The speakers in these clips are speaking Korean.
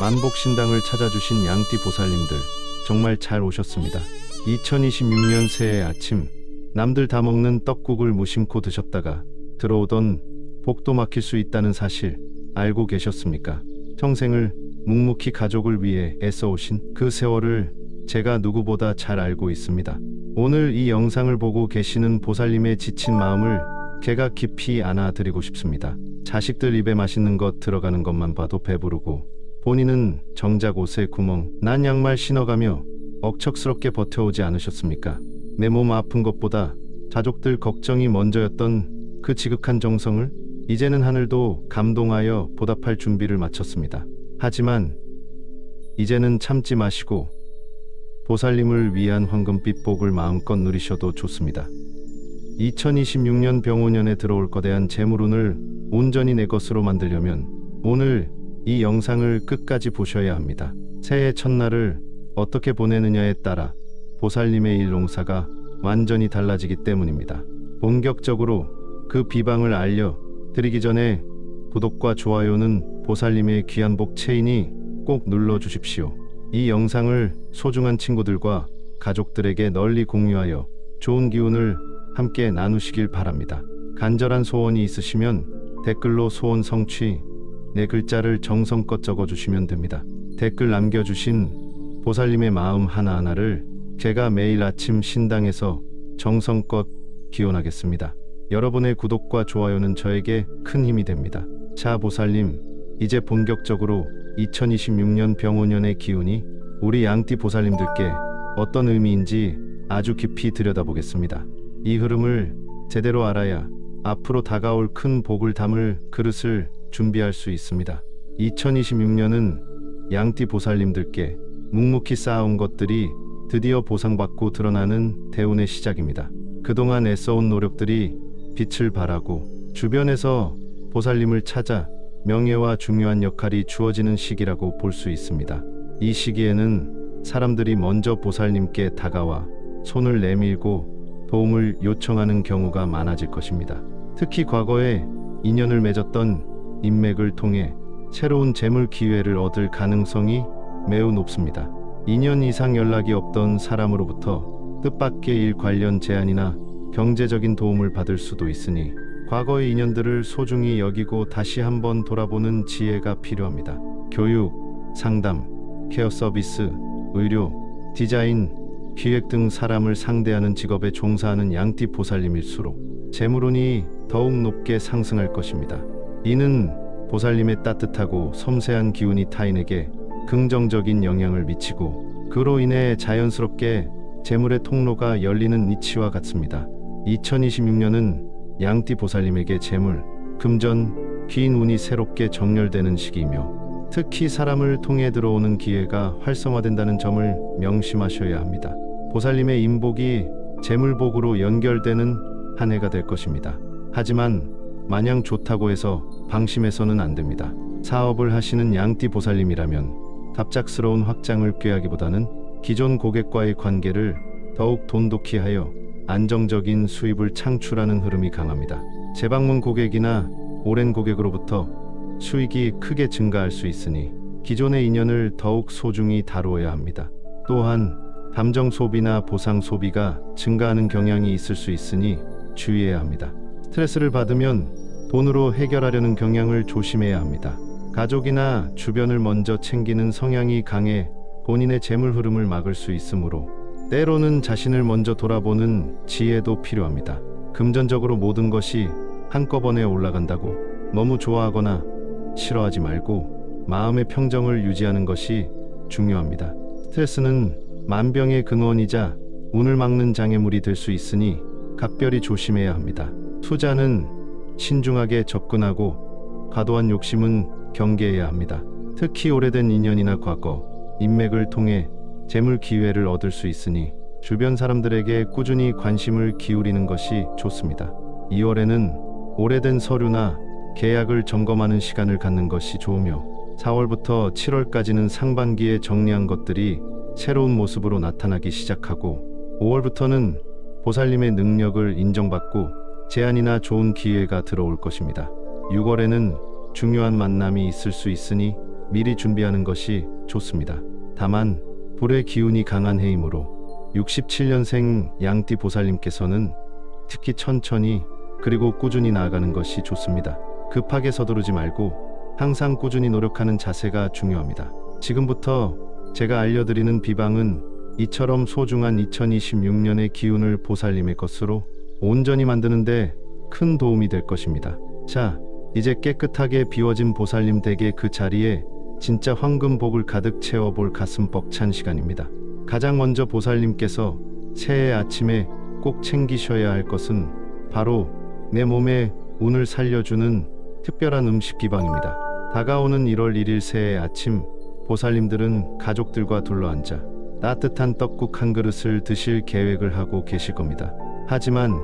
만복신당을 찾아주신 양띠 보살님들 정말 잘 오셨습니다. 2026년 새해 아침 남들 다 먹는 떡국을 무심코 드셨다가 들어오던 복도 막힐 수 있다는 사실 알고 계셨습니까? 평생을 묵묵히 가족을 위해 애써오신 그 세월을 제가 누구보다 잘 알고 있습니다. 오늘 이 영상을 보고 계시는 보살님의 지친 마음을 제가 깊이 안아드리고 싶습니다. 자식들 입에 맛있는 것 들어가는 것만 봐도 배부르고 본인은 정작 옷에 구멍 난 양말 신어가며 억척스럽게 버텨오지 않으셨습니까? 내 몸 아픈 것보다 가족들 걱정이 먼저였던 그 지극한 정성을 이제는 하늘도 감동하여 보답할 준비를 마쳤습니다. 하지만 이제는 참지 마시고 보살님을 위한 황금빛 복을 마음껏 누리셔도 좋습니다. 2026년 병오년에 들어올 거대한 재물운을 온전히 내 것으로 만들려면 오늘 이 영상을 끝까지 보셔야 합니다. 새해 첫날을 어떻게 보내느냐에 따라 보살님의 일용사가 완전히 달라지기 때문입니다. 본격적으로 그 비방을 알려 드리기 전에 구독과 좋아요는 보살님의 귀한 복 체인이 꼭 눌러 주십시오. 이 영상을 소중한 친구들과 가족들에게 널리 공유하여 좋은 기운을 함께 나누시길 바랍니다. 간절한 소원이 있으시면 댓글로 소원 성취 네 글자를 정성껏 적어주시면 됩니다. 댓글 남겨주신 보살님의 마음 하나하나를 제가 매일 아침 신당에서 정성껏 기원하겠습니다. 여러분의 구독과 좋아요는 저에게 큰 힘이 됩니다. 자, 보살님, 이제 본격적으로 2026년 병오년의 기운이 우리 양띠 보살님들께 어떤 의미인지 아주 깊이 들여다보겠습니다. 이 흐름을 제대로 알아야 앞으로 다가올 큰 복을 담을 그릇을 준비할 수 있습니다. 2026년은 양띠 보살님들께 묵묵히 쌓아온 것들이 드디어 보상받고 드러나는 대운의 시작입니다. 그동안 애써온 노력들이 빛을 발하고 주변에서 보살님을 찾아 명예와 중요한 역할이 주어지는 시기라고 볼 수 있습니다. 이 시기에는 사람들이 먼저 보살님께 다가와 손을 내밀고 도움을 요청하는 경우가 많아질 것입니다. 특히 과거에 인연을 맺었던 인맥을 통해 새로운 재물 기회를 얻을 가능성이 매우 높습니다. 2년 이상 연락이 없던 사람으로부터 뜻밖의 일 관련 제안이나 경제적인 도움을 받을 수도 있으니 과거의 인연들을 소중히 여기고 다시 한번 돌아보는 지혜가 필요합니다. 교육, 상담, 케어 서비스, 의료, 디자인, 기획 등 사람을 상대하는 직업에 종사하는 양띠 보살님일수록 재물운이 더욱 높게 상승할 것입니다. 이는 보살님의 따뜻하고 섬세한 기운이 타인에게 긍정적인 영향을 미치고 그로 인해 자연스럽게 재물의 통로가 열리는 이치와 같습니다. 2026년은 양띠 보살님에게 재물, 금전, 귀인 운이 새롭게 정렬되는 시기이며 특히 사람을 통해 들어오는 기회가 활성화된다는 점을 명심하셔야 합니다. 보살님의 인복이 재물복으로 연결되는 한 해가 될 것입니다. 하지만 마냥 좋다고 해서 방심해서는 안 됩니다. 사업을 하시는 양띠 보살님이라면 갑작스러운 확장을 꾀하기보다는 기존 고객과의 관계를 더욱 돈독히 하여 안정적인 수입을 창출하는 흐름이 강합니다. 재방문 고객이나 오랜 고객으로부터 수익이 크게 증가할 수 있으니 기존의 인연을 더욱 소중히 다루어야 합니다. 또한 감정 소비나 보상 소비가 증가하는 경향이 있을 수 있으니 주의해야 합니다. 스트레스를 받으면 돈으로 해결하려는 경향을 조심해야 합니다. 가족이나 주변을 먼저 챙기는 성향이 강해 본인의 재물 흐름을 막을 수 있으므로 때로는 자신을 먼저 돌아보는 지혜도 필요합니다. 금전적으로 모든 것이 한꺼번에 올라간다고 너무 좋아하거나 싫어하지 말고 마음의 평정을 유지하는 것이 중요합니다. 스트레스는 만병의 근원이자 운을 막는 장애물이 될 수 있으니 각별히 조심해야 합니다. 투자는 신중하게 접근하고 과도한 욕심은 경계해야 합니다. 특히 오래된 인연이나 과거, 인맥을 통해 재물 기회를 얻을 수 있으니 주변 사람들에게 꾸준히 관심을 기울이는 것이 좋습니다. 2월에는 오래된 서류나 계약을 점검하는 시간을 갖는 것이 좋으며 4월부터 7월까지는 상반기에 정리한 것들이 새로운 모습으로 나타나기 시작하고 5월부터는 보살님의 능력을 인정받고 제안이나 좋은 기회가 들어올 것입니다. 6월에는 중요한 만남이 있을 수 있으니 미리 준비하는 것이 좋습니다. 다만 불의 기운이 강한 해이므로 67년생 양띠 보살님께서는 특히 천천히 그리고 꾸준히 나아가는 것이 좋습니다. 급하게 서두르지 말고 항상 꾸준히 노력하는 자세가 중요합니다. 지금부터 제가 알려드리는 비방은 이처럼 소중한 2026년의 기운을 보살님의 것으로 온전히 만드는데 큰 도움이 될 것입니다. 자, 이제 깨끗하게 비워진 보살님 댁의 그 자리에 진짜 황금복을 가득 채워볼 가슴 벅찬 시간입니다. 가장 먼저 보살님께서 새해 아침에 꼭 챙기셔야 할 것은 바로 내 몸에 운을 살려주는 특별한 음식 비방입니다. 다가오는 1월 1일 새해 아침 보살님들은 가족들과 둘러앉아 따뜻한 떡국 한 그릇을 드실 계획을 하고 계실 겁니다. 하지만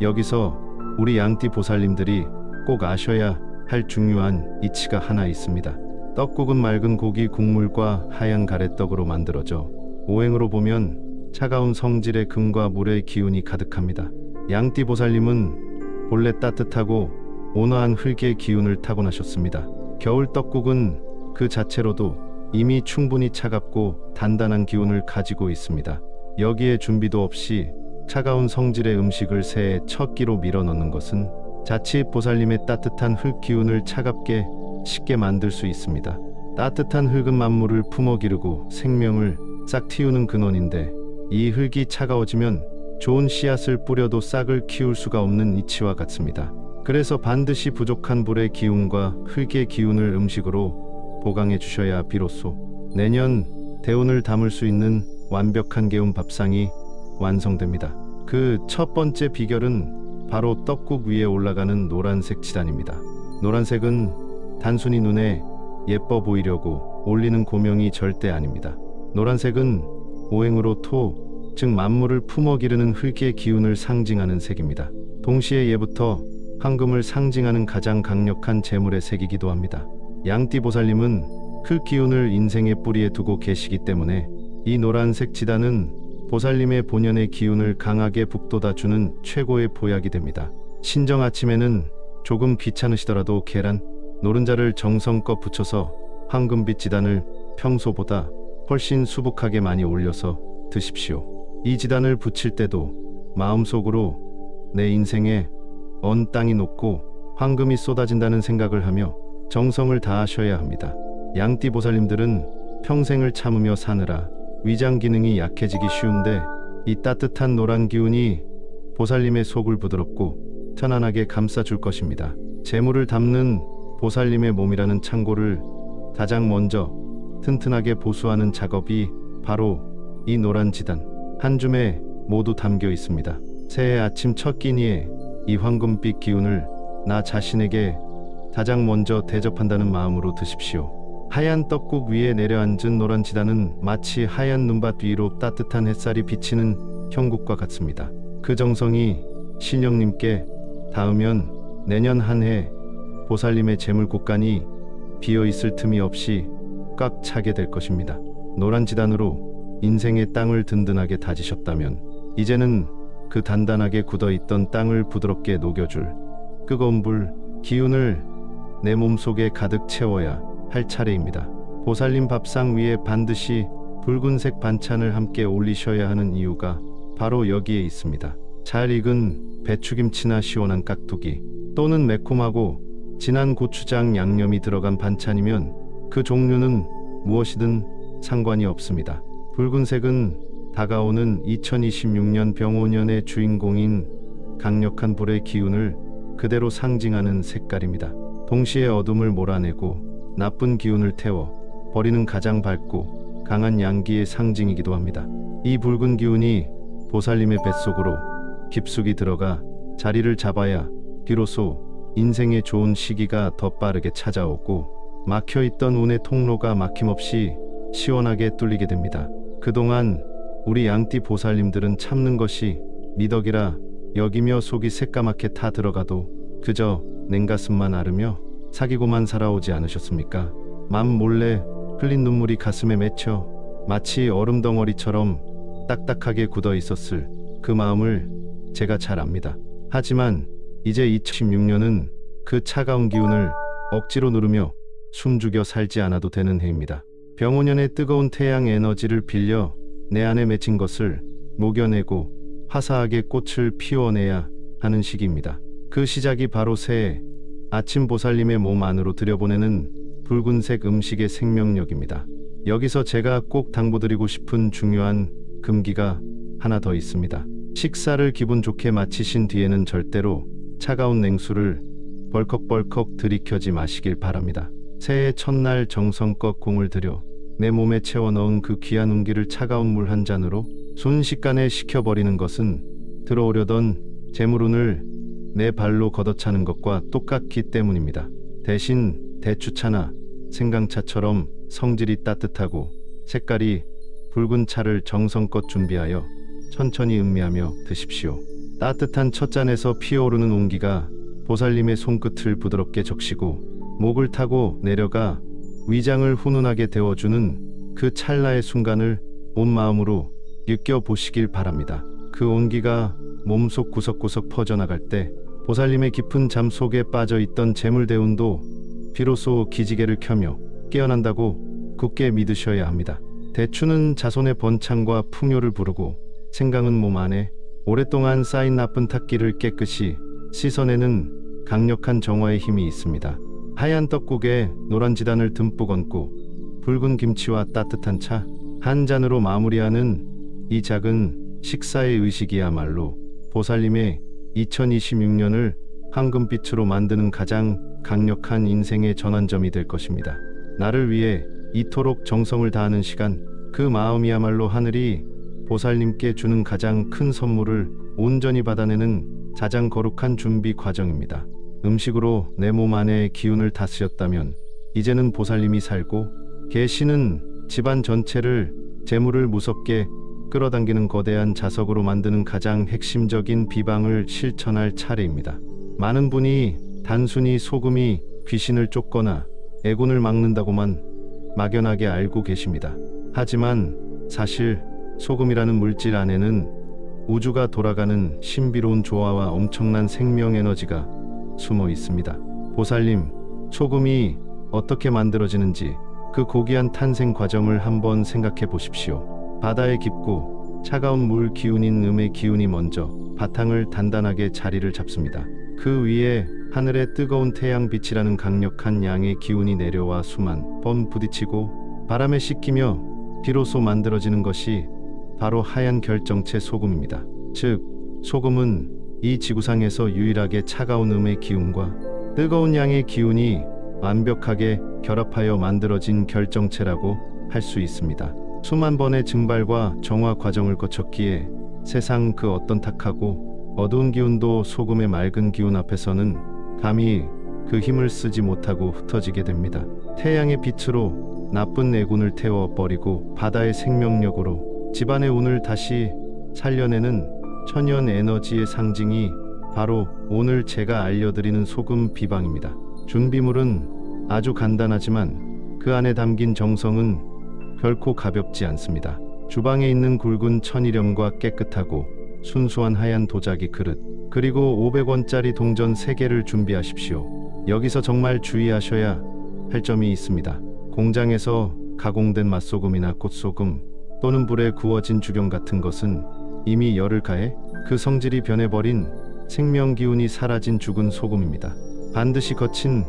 여기서 우리 양띠 보살님들이 꼭 아셔야 할 중요한 이치가 하나 있습니다. 떡국은 맑은 고기 국물과 하얀 가래떡으로 만들어져 오행으로 보면 차가운 성질의 금과 물의 기운이 가득합니다. 양띠 보살님은 본래 따뜻하고 온화한 흙의 기운을 타고나셨습니다. 겨울 떡국은 그 자체로도 이미 충분히 차갑고 단단한 기운을 가지고 있습니다. 여기에 준비도 없이 차가운 성질의 음식을 새해 첫 끼로 밀어 넣는 것은 자칫 보살님의 따뜻한 흙 기운을 차갑게 쉽게 만들 수 있습니다. 따뜻한 흙은 만물을 품어 기르고 생명을 싹 틔우는 근원인데 이 흙이 차가워지면 좋은 씨앗을 뿌려도 싹을 키울 수가 없는 이치와 같습니다. 그래서 반드시 부족한 불의 기운과 흙의 기운을 음식으로 보강해 주셔야 비로소 내년 대운을 담을 수 있는 완벽한 개운 밥상이 완성됩니다. 그 첫 번째 비결은 바로 떡국 위에 올라가는 노란색 지단입니다. 노란색은 단순히 눈에 예뻐 보이려고 올리는 고명이 절대 아닙니다. 노란색은 오행으로 토, 즉 만물을 품어 기르는 흙의 기운을 상징하는 색입니다. 동시에 예부터 황금을 상징하는 가장 강력한 재물의 색이기도 합니다. 양띠 보살님은 흙 기운을 인생의 뿌리에 두고 계시기 때문에 이 노란색 지단은 보살님의 본연의 기운을 강하게 북돋아 주는 최고의 보약이 됩니다. 신정 아침에는 조금 귀찮으시더라도 계란, 노른자를 정성껏 붙여서 황금빛 지단을 평소보다 훨씬 수북하게 많이 올려서 드십시오. 이 지단을 붙일 때도 마음속으로 내 인생에 언 땅이 녹고 황금이 쏟아진다는 생각을 하며 정성을 다하셔야 합니다. 양띠 보살님들은 평생을 참으며 사느라 위장 기능이 약해지기 쉬운데 이 따뜻한 노란 기운이 보살님의 속을 부드럽고 편안하게 감싸줄 것입니다. 재물을 담는 보살님의 몸이라는 창고를 가장 먼저 튼튼하게 보수하는 작업이 바로 이 노란 지단 한 줌에 모두 담겨 있습니다. 새해 아침 첫 끼니에 이 황금빛 기운을 나 자신에게 가장 먼저 대접한다는 마음으로 드십시오. 하얀 떡국 위에 내려앉은 노란 지단은 마치 하얀 눈밭 위로 따뜻한 햇살이 비치는 형국과 같습니다. 그 정성이 신령님께 닿으면 내년 한 해 보살님의 재물 곳간이 비어 있을 틈이 없이 꽉 차게 될 것입니다. 노란 지단으로 인생의 땅을 든든하게 다지셨다면 이제는 그 단단하게 굳어 있던 땅을 부드럽게 녹여줄 뜨거운 불, 기운을 내 몸속에 가득 채워야 할 차례입니다. 보살님 밥상 위에 반드시 붉은색 반찬을 함께 올리셔야 하는 이유가 바로 여기에 있습니다. 잘 익은 배추김치나 시원한 깍두기 또는 매콤하고 진한 고추장 양념이 들어간 반찬이면 그 종류는 무엇이든 상관이 없습니다. 붉은색은 다가오는 2026년 병오년의 주인공인 강력한 불의 기운을 그대로 상징하는 색깔입니다. 동시에 어둠을 몰아내고 나쁜 기운을 태워 버리는 가장 밝고 강한 양기의 상징이기도 합니다. 이 붉은 기운이 보살님의 뱃속으로 깊숙이 들어가 자리를 잡아야 비로소 인생의 좋은 시기가 더 빠르게 찾아오고 막혀있던 운의 통로가 막힘없이 시원하게 뚫리게 됩니다. 그동안 우리 양띠 보살님들은 참는 것이 미덕이라 여기며 속이 새까맣게 타 들어가도 그저 냉가슴만 앓으며 사귀고만 살아오지 않으셨습니까? 맘 몰래 흘린 눈물이 가슴에 맺혀 마치 얼음 덩어리처럼 딱딱하게 굳어 있었을 그 마음을 제가 잘 압니다. 하지만 이제 2016년은 그 차가운 기운을 억지로 누르며 숨죽여 살지 않아도 되는 해입니다. 병오년의 뜨거운 태양 에너지를 빌려 내 안에 맺힌 것을 녹여내고 화사하게 꽃을 피워내야 하는 시기입니다. 그 시작이 바로 새해 아침 보살님의 몸 안으로 들여보내는 붉은색 음식의 생명력입니다. 여기서 제가 꼭 당부드리고 싶은 중요한 금기가 하나 더 있습니다. 식사를 기분 좋게 마치신 뒤에는 절대로 차가운 냉수를 벌컥벌컥 들이켜지 마시길 바랍니다. 새해 첫날 정성껏 공을 들여 내 몸에 채워 넣은 그 귀한 운기를 차가운 물 한 잔으로 순식간에 식혀버리는 것은 들어오려던 재물운을 내 발로 걷어차는 것과 똑같기 때문입니다. 대신 대추차나 생강차처럼 성질이 따뜻하고 색깔이 붉은 차를 정성껏 준비하여 천천히 음미하며 드십시오. 따뜻한 첫 잔에서 피어오르는 온기가 보살님의 손끝을 부드럽게 적시고 목을 타고 내려가 위장을 훈훈하게 데워주는 그 찰나의 순간을 온 마음으로 느껴보시길 바랍니다. 그 온기가 몸속 구석구석 퍼져나갈 때 보살님의 깊은 잠 속에 빠져 있던 재물대운도 비로소 기지개를 켜며 깨어난다고 굳게 믿으셔야 합니다. 대추는 자손의 번창과 풍요를 부르고 생강은 몸 안에 오랫동안 쌓인 나쁜 탁기를 깨끗이 씻어내는 강력한 정화의 힘이 있습니다. 하얀 떡국에 노란 지단을 듬뿍 얹고 붉은 김치와 따뜻한 차 한 잔으로 마무리하는 이 작은 식사의 의식이야말로 보살님의 2026년을 황금빛으로 만드는 가장 강력한 인생의 전환점이 될 것입니다. 나를 위해 이토록 정성을 다하는 시간, 그 마음이야말로 하늘이 보살님께 주는 가장 큰 선물을 온전히 받아내는 가장 거룩한 준비 과정입니다. 음식으로 내 몸 안의 기운을 다스렸다면 이제는 보살님이 살고 계시는 집안 전체를 재물을 무섭게 끌어당기는 거대한 자석으로 만드는 가장 핵심적인 비방을 실천할 차례입니다. 많은 분이 단순히 소금이 귀신을 쫓거나 애군을 막는다고만 막연하게 알고 계십니다. 하지만 사실 소금이라는 물질 안에는 우주가 돌아가는 신비로운 조화와 엄청난 생명 에너지가 숨어 있습니다. 보살님, 소금이 어떻게 만들어지는지 그 고귀한 탄생 과정을 한번 생각해 보십시오. 바다의 깊고 차가운 물 기운인 음의 기운이 먼저 바탕을 단단하게 자리를 잡습니다. 그 위에 하늘의 뜨거운 태양빛이라는 강력한 양의 기운이 내려와 수만 번 부딪히고 바람에 씻기며 비로소 만들어지는 것이 바로 하얀 결정체 소금입니다. 즉, 소금은 이 지구상에서 유일하게 차가운 음의 기운과 뜨거운 양의 기운이 완벽하게 결합하여 만들어진 결정체라고 할 수 있습니다. 수만 번의 증발과 정화 과정을 거쳤기에 세상 그 어떤 탁하고 어두운 기운도 소금의 맑은 기운 앞에서는 감히 그 힘을 쓰지 못하고 흩어지게 됩니다. 태양의 빛으로 나쁜 내군을 태워 버리고 바다의 생명력으로 집안의 운을 다시 살려내는 천연 에너지의 상징이 바로 오늘 제가 알려드리는 소금 비방입니다. 준비물은 아주 간단하지만 그 안에 담긴 정성은 결코 가볍지 않습니다. 주방에 있는 굵은 천일염과 깨끗하고 순수한 하얀 도자기 그릇, 그리고 500원짜리 동전 3개를 준비하십시오. 여기서 정말 주의하셔야 할 점이 있습니다. 공장에서 가공된 맛소금이나 꽃소금 또는 불에 구워진 주경 같은 것은 이미 열을 가해 그 성질이 변해버린 생명 기운이 사라진 죽은 소금입니다. 반드시 거친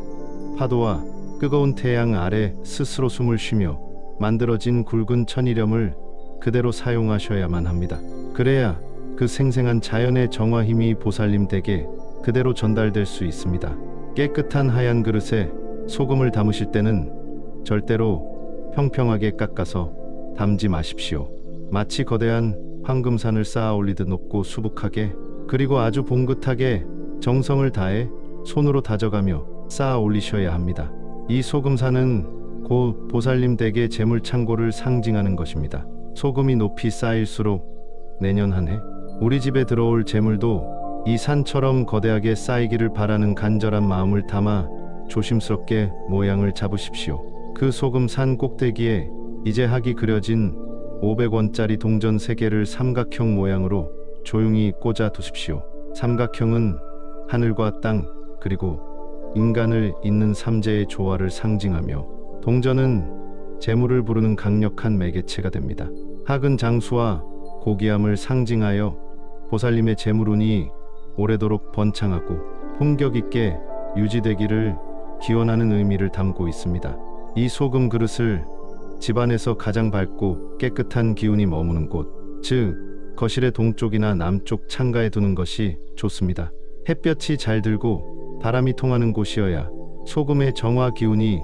파도와 뜨거운 태양 아래 스스로 숨을 쉬며 만들어진 굵은 천일염을 그대로 사용하셔야만 합니다. 그래야 그 생생한 자연의 정화 힘이 보살님 댁에 그대로 전달될 수 있습니다. 깨끗한 하얀 그릇에 소금을 담으실 때는 절대로 평평하게 깎아서 담지 마십시오. 마치 거대한 황금산을 쌓아 올리듯 높고 수북하게 그리고 아주 봉긋하게 정성을 다해 손으로 다져가며 쌓아 올리셔야 합니다. 이 소금산은 곧 보살님 댁의 재물 창고를 상징하는 것입니다. 소금이 높이 쌓일수록 내년 한 해 우리 집에 들어올 재물도 이 산처럼 거대하게 쌓이기를 바라는 간절한 마음을 담아 조심스럽게 모양을 잡으십시오. 그 소금 산 꼭대기에 이제 학이 그려진 500원짜리 동전 3개를 삼각형 모양으로 조용히 꽂아 두십시오. 삼각형은 하늘과 땅 그리고 인간을 잇는 삼재의 조화를 상징하며 동전은 재물을 부르는 강력한 매개체가 됩니다. 학은 장수와 고귀함을 상징하여 보살님의 재물운이 오래도록 번창하고 품격 있게 유지되기를 기원하는 의미를 담고 있습니다. 이 소금 그릇을 집안에서 가장 밝고 깨끗한 기운이 머무는 곳, 즉 거실의 동쪽이나 남쪽 창가에 두는 것이 좋습니다. 햇볕이 잘 들고 바람이 통하는 곳이어야 소금의 정화 기운이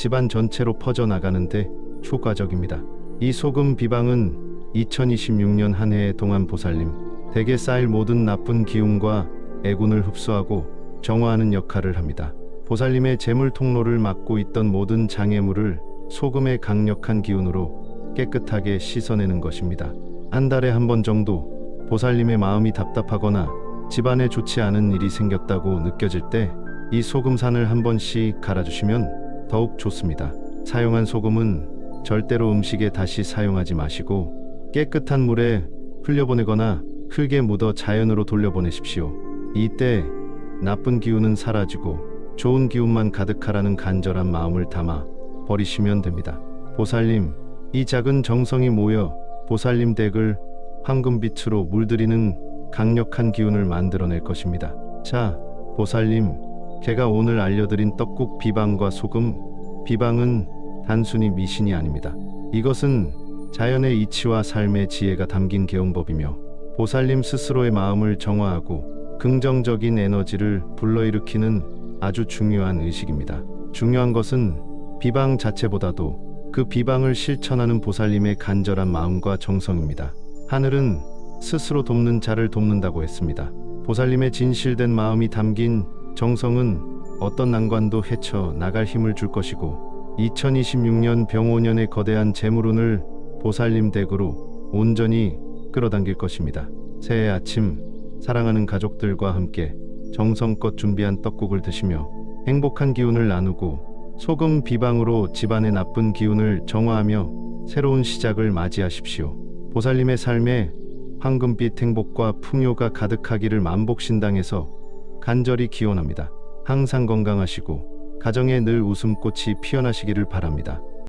집안 전체로 퍼져 나가는데 효과적입니다. 이 소금 비방은 2026년 한 해의 동안 보살님 댁에 쌓일 모든 나쁜 기운과 애군을 흡수하고 정화하는 역할을 합니다. 보살님의 재물 통로를 막고 있던 모든 장애물을 소금의 강력한 기운으로 깨끗하게 씻어내는 것입니다. 한 달에 한 번 정도 보살님의 마음이 답답하거나 집안에 좋지 않은 일이 생겼다고 느껴질 때 이 소금산을 한 번씩 갈아주시면 더욱 좋습니다. 사용한 소금은 절대로 음식에 다시 사용하지 마시고 깨끗한 물에 흘려보내거나 흙에 묻어 자연으로 돌려보내십시오. 이때 나쁜 기운은 사라지고 좋은 기운만 가득하라는 간절한 마음을 담아 버리시면 됩니다. 보살님, 이 작은 정성이 모여 보살님 댁을 황금빛으로 물들이는 강력한 기운을 만들어낼 것입니다. 자, 보살님, 제가 오늘 알려드린 떡국 비방과 소금, 비방은 단순히 미신이 아닙니다. 이것은 자연의 이치와 삶의 지혜가 담긴 개용법이며 보살님 스스로의 마음을 정화하고 긍정적인 에너지를 불러일으키는 아주 중요한 의식입니다. 중요한 것은 비방 자체보다도 그 비방을 실천하는 보살님의 간절한 마음과 정성입니다. 하늘은 스스로 돕는 자를 돕는다고 했습니다. 보살님의 진실된 마음이 담긴 정성은 어떤 난관도 헤쳐 나갈 힘을 줄 것이고 2026년 병오년의 거대한 재물운을 보살님 댁으로 온전히 끌어당길 것입니다. 새해 아침 사랑하는 가족들과 함께 정성껏 준비한 떡국을 드시며 행복한 기운을 나누고 소금 비방으로 집안의 나쁜 기운을 정화하며 새로운 시작을 맞이하십시오. 보살님의 삶에 황금빛 행복과 풍요가 가득하기를 만복신당에서 간절히 기원합니다. 항상 건강하시고 가정에 늘 웃음꽃이 피어나시기를 바랍니다.